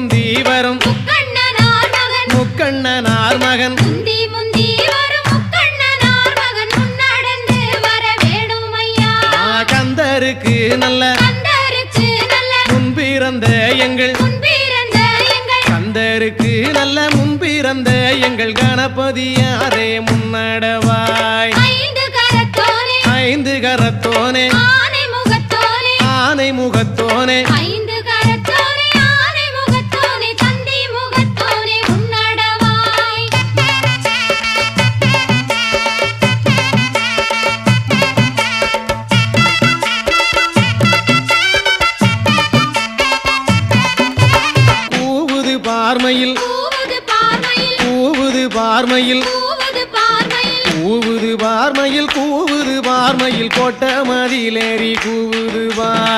முந்தி வரும். முக்கண்ணனார் மகன். கந்தருக்கு நல்ல. முன்பிறந்த எங்கள். கந்தருக்கு நல்ல. முன்பிறந்த எங்கள் கணபதியாரே முன்னடவாய். ஐந்து கரத்தோனே. ஐந்து கரத்தோனே. ஆனை முகத்தோனே ஆனை முகத்தோனே ஐந்து பார்மையில். கூவுது பார்மையில். கூவுது பார்மையில். கூவுது பார்மையில். கோட்ட மதிலேறி கூவுது பார்